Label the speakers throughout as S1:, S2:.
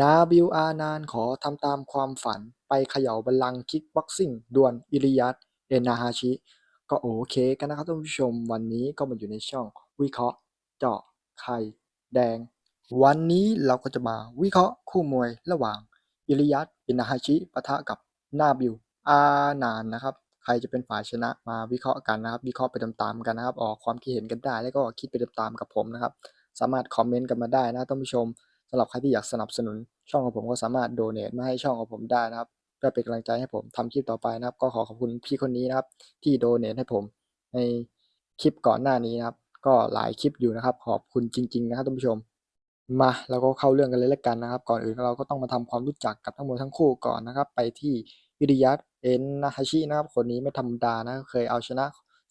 S1: นาบิลอานานขอทำตามความฝันไปเขย่าบัลลังก์คิกบ็อกซิ่งดวลอิริยัตเอนาฮาชิ ก็โอเคกันนะครับท่านผู้ชมวันนี้ก็มาอยู่ในช่องวิเคราะห์ เจาะไข่แดง วันนี้เราก็จะมาวิเคราะห์คู่มวยระหว่างอิริยัตเอนาฮาชิปะทะกับนาบิลอานานนะครับใครจะเป็นฝ่ายชนะมาวิเคราะห์กันนะครับ วิเคราะห์ไปตามๆกันนะครับ ออกความคิดเห็นกันได้ แล้วก็คิดไปตามๆกับผมนะครับ สามารถคอมเมนต์กันมาได้นะท่านผู้ชม สำหรับใครที่อยากสนับสนุนช่องของผมก็สามารถโดเน a มาให้ช่องของผมได้นะครับเพื่อเป็นกำลังใจให้ผมทำคลิปต่อไปนะครับ ก็ขอขอบคุณพี่คนนี้นะครับ ที่โดเน a ให้ผมในคลิปก่อนหน้านี้นะครับ ก็หลายคลิปอยู่นะครับ ขอบคุณจริง ๆ นะครับท่านผู้ชม มาเราก็เข้าเรื่องกันเลยแล้วกันนะครับ ก่อนอื่นเราก็ต้องมาทำความรู้จักกับทั้งหมดทั้งคู่ก่อนนะครับ ไปที่วิริยัตเอ็นนาฮาชินะครับ คนนี้ไม่ธรรมดานะเคยเอาชนะ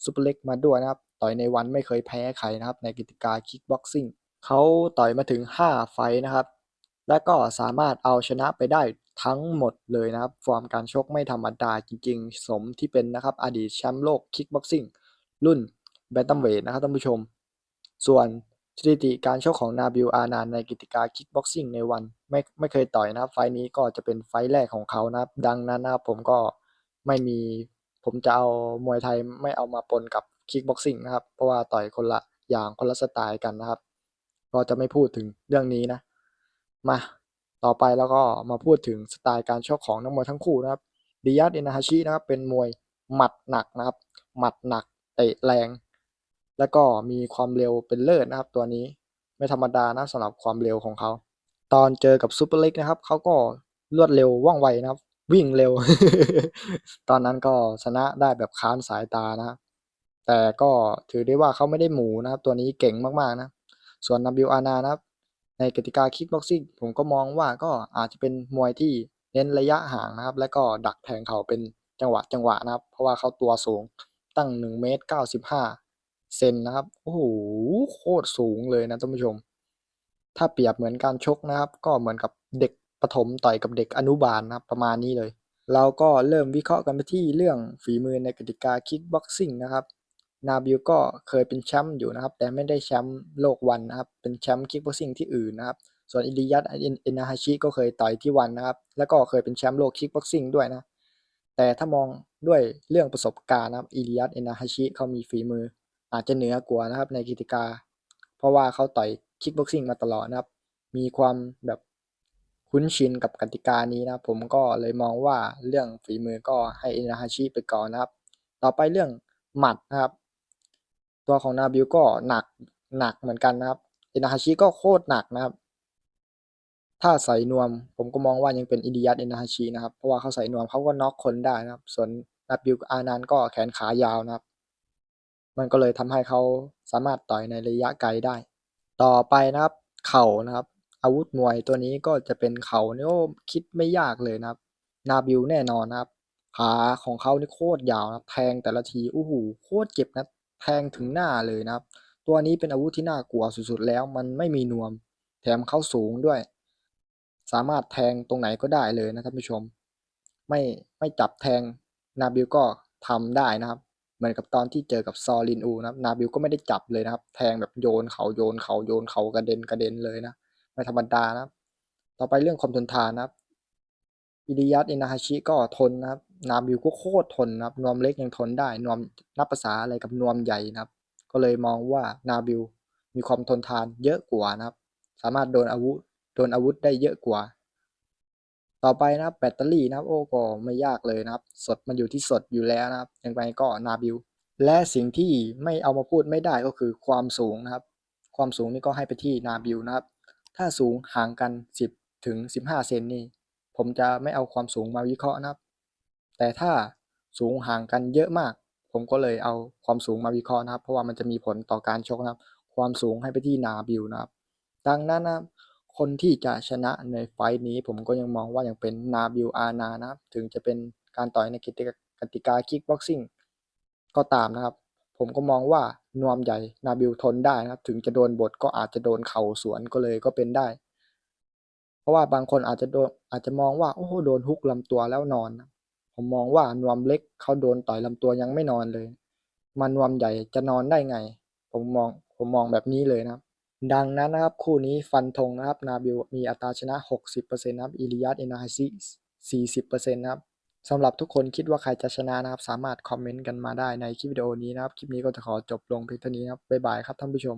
S1: ซูเปอร์เล็กมาด้วยนะครับ ต่อยในวันไม่เคยแพ้ใครนะครับ ในกิจการคิกบ็อกซิ่ง เขาต่อยมาถึง 5 ไฟนะครับ และก็สามารถเอาชนะไปได้ทั้งหมดเลยนะครับ ฟอร์มการชกไม่ธรรมดาจริงๆ สมที่เป็นนะครับอดีตแชมป์โลกคิกบ็อกซิ่งรุ่นแบนตัมเวทนะครับท่านผู้ชม ส่วนสถิติการชกของนาบิลอานานในกิจการคิกบ็อกซิ่งในวันไม่ไม่เคยต่อยนะครับ ไฟนี้ก็จะเป็นไฟแรกของเขานะครับ ดังนั้นนะครับผมก็ไม่มีผมจะเอามวยไทยไม่เอามาปนกับคิกบ็อกซิ่งนะครับ เพราะว่าต่อยคนละอย่างคนละสไตล์กันนะครับ ก็จะไม่พูดถึงเรื่องนี้นะ มาต่อไปแล้วก็มาพูดถึงสไตล์การชกของนักมวยทั้งคู่นะครับดิยัตเอนาฮาชินะครับเป็นมวยหมัดหนักนะครับ หมัดหนักเตะแรง แล้วก็มีความเร็วเป็นเลิศนะครับ ตัวนี้ไม่ธรรมดานะสำหรับความเร็วของเขา ตอนเจอกับซูเปอร์เล็กนะครับเขาก็รวดเร็วว่องไวนะครับ วิ่งเร็ว ตอนนั้นก็ชนะได้แบบค้านสายตานะครับแต่ก็ถือได้ว่าเขาไม่ได้หมูนะครับ ตัวนี้เก่งมากๆนะ ส่วนนาบิลอานานะครับ ในกติกาคิกบ็อกซิ่งผมก็มองว่าก็อาจจะเป็นมวยที่เน้นระยะห่างนะครับ และก็ดักแทงเขาเป็นจังหวะจังหวะนะครับ เพราะว่าเขาตัวสูงตั้ง1เมตร95เซนนะครับโอ้โหโคตรสูงเลยนะท่านผู้ชม ถ้าเปรียบเหมือนการชกนะครับ ก็เหมือนกับเด็กประถมต่อยกับเด็กอนุบาลนะครับประมาณนี้เลย เราก็เริ่มวิเคราะห์กันไปที่เรื่องฝีมือในกติกาคิกบ็อกซิ่งนะครับ นาบิลก็เคยเป็นแชมป์อยู่นะครับ แต่ไม่ได้แชมป์โลกวันนะครับ เป็นแชมป์คิกบ็อกซิ่งที่อื่นนะครับ ส่วนอิริยัตเอนาฮาชิก็เคยต่อยที่วันนะครับ แล้วก็เคยเป็นแชมป์โลกคิกบ็อกซิ่งด้วยนะ แต่ถ้ามองด้วยเรื่องประสบการณ์นะครับ อิริยัตเอนาฮาชิเขามีฝีมือ อาจจะเหนือกว่านะครับในกิติกา เพราะว่าเขาต่อยคิกบ็อกซิ่งมาตลอดนะครับ มีความแบบคุ้นชินกับกติกานี้นะ ผมก็เลยมองว่าเรื่องฝีมือก็ให้เอนาฮาชิไปก่อนนะครับ ต่อไปเรื่องหมัดนะครับ ตัวของนาบิลก็หนักหนักเหมือนกันนะครับเอนาฮาชิก็โคตรหนักนะครับ ถ้าใส่นวม ผมก็มองว่ายังเป็นอินดิยัตเอนาฮาชินะครับเพราะว่าเขาใส่นวมเขาก็น็อกคนได้นะครับ ส่วนนาบิลอานันก็แขนขายาวนะครับ มันก็เลยทำให้เขาสามารถต่อยในระยะไกลได้ ต่อไปนะครับ เข่านะครับ อาวุธมวยตัวนี้ก็จะเป็นเข่าเนี่ยคิดไม่ยากเลยนะครับ นาบิลแน่นอนนะครับขาของเขานี่โคตรยาวนะแทงแต่ละทีโอ้โหโคตรเจ็บนะ แทงถึงหน้าเลยนะครับ ตัวนี้เป็นอาวุธที่น่ากลัวสุดๆแล้วมันไม่มีนวม แถมเขาสูงด้วย สามารถแทงตรงไหนก็ได้เลยนะท่านผู้ชม ไม่ไม่จับแทงนาบิลก็ทำได้นะครับ เหมือนกับตอนที่เจอกับซอลินอูนะครับ นาบิลก็ไม่ได้จับเลยนะครับ แทงแบบโยนเขาโยนเขาโยนเขากระเด็นกระเด็นเลยนะไม่ธรรมดานะครับ ต่อไปเรื่องความทนทานนะครับอิริยัตอินาฮาชิก็ทนนะครับ นาบิลก็โคตรทนนะครับนวมเล็กยังทนได้นวมนับภาษาอะไรกับนวมใหญ่นะครับ ก็เลยมองว่านาบิลมีความทนทานเยอะกว่านะครับ สามารถโดนอาวุธโดนอาวุธได้เยอะกว่า ต่อไปนะครับแบตเตอรี่นะครับโอ้ก็ไม่ยากเลยนะครับ สดมันอยู่ที่สดอยู่แล้วนะครับยังไงก็นาบิลและสิ่งที่ไม่เอามาพูดไม่ได้ก็คือความสูงนะครับ ความสูงนี่ก็ให้ไปที่นาบิลนะครับ ถ้าสูงห่างกัน 10ถึง15เซนนี่ผมจะไม่เอาความสูงมาวิเคราะห์นะครับ แต่ถ้าสูงห่างกันเยอะมาก ผมก็เลยเอาความสูงมาวิเคราะห์นะครับ เพราะว่ามันจะมีผลต่อการชกนะครับ ความสูงให้ไปที่นาบิลนะครับ ดังนั้นนะครับคนที่จะชนะในไฟท์นี้ผมก็ยังมองว่ายังเป็นนาบิลอานานะครับ ถึงจะเป็นการต่อยในกติกากติกาคิกบ็อกซิ่งก็ตามนะครับ ผมก็มองว่านวมใหญ่นาบิลทนได้นะครับ ถึงจะโดนบทก็อาจจะโดนเข่าสวนก็เลยก็เป็นได้ เพราะว่าบางคนอาจจะโดนอาจจะมองว่าโอ้โหโดนฮุกลำตัวแล้วนอน ผมมองว่านวมเล็กเขาโดนต่อยลำตัวยังไม่นอนเลยมานวมใหญ่จะนอนได้ไง ผมมองผมมองแบบนี้เลยนะครับ ดังนั้นนะครับคู่นี้ฟันธงนะครับนาบิลมีอัตราชนะ 60%นะครับอิริยัตเอนาฮซิ40%นะครับสำหรับทุกคนคิดว่าใครจะชนะนะครับ สามารถคอมเมนต์กันมาได้ในคลิปวิดีโอนี้นะครับ คลิปนี้ก็จะขอจบลงเพียงเท่านี้นะครับบ๊ายบายครับท่านผู้ชม